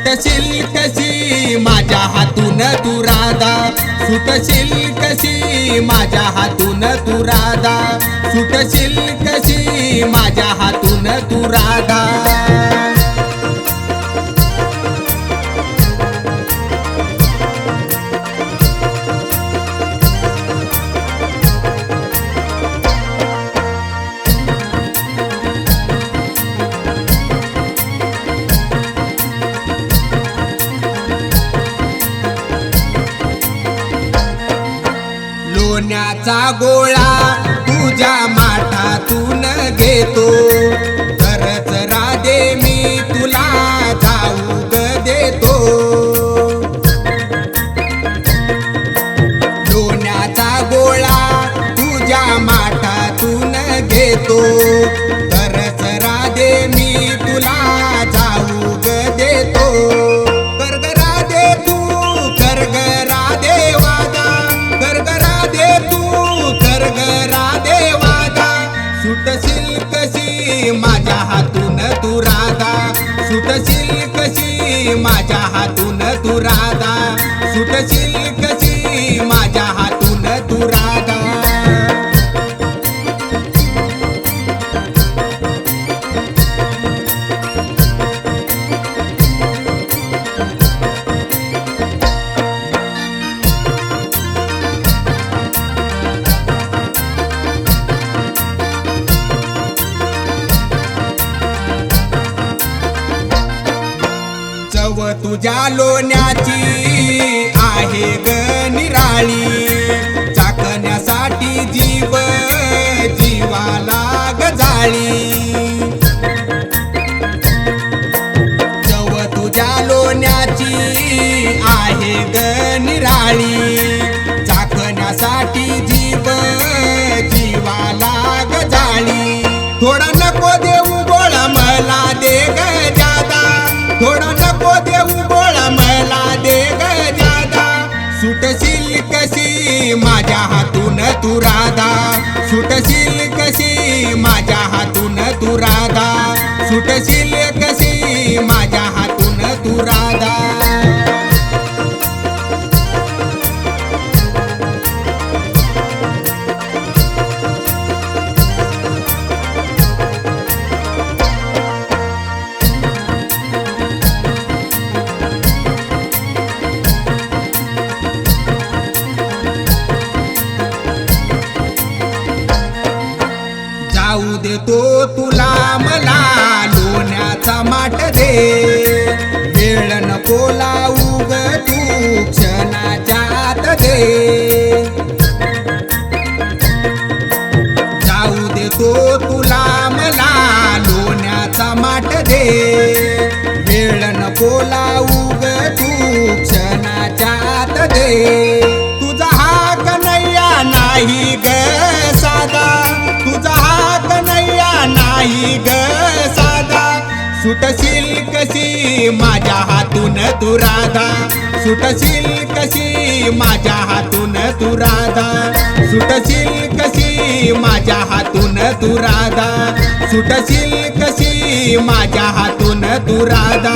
सुटशील कशी माझ्या हातून तू राधा? सुटशील कशी माझ्या हातून तू राधा? सुटशील कशी माझ्या हातून तू राधा? लोण्याचा गोळा तुझ्या माठातून घेतो. तरच राधे मी तुला जाऊ देतो. लोण्याचा गोळा तुझ्या माठातून घेतो. तरच राधे मी तुला हातून तू राधा सुटशील तुझ्या लोण्याची आहे ग निराळी. चाकण्यासाठी जीव जीवाला गजाळी चव तुझ्या लोण्याची आहे ग निराळी. चाकण्यासाठी तू राधा. सुटशील कशी माझ्या हातून तू राधा. सुटशील कशी माझ्या हातून तू राधा. तुला मला लोण्याचा माठ दे. वेळ नको लाऊग तू क्षणाच्या आत दे. जाऊ देतो तुला मला लोण्याचा माठ दे. वेळ नको लावू सुटशील कशी माझ्या हातून तू राधा. सुटशील कशी माझ्या हातून तू राधा. सुटशील कशी माझ्या हातून तू राधा. सुटशील कशी माझ्या हातून तू राधा.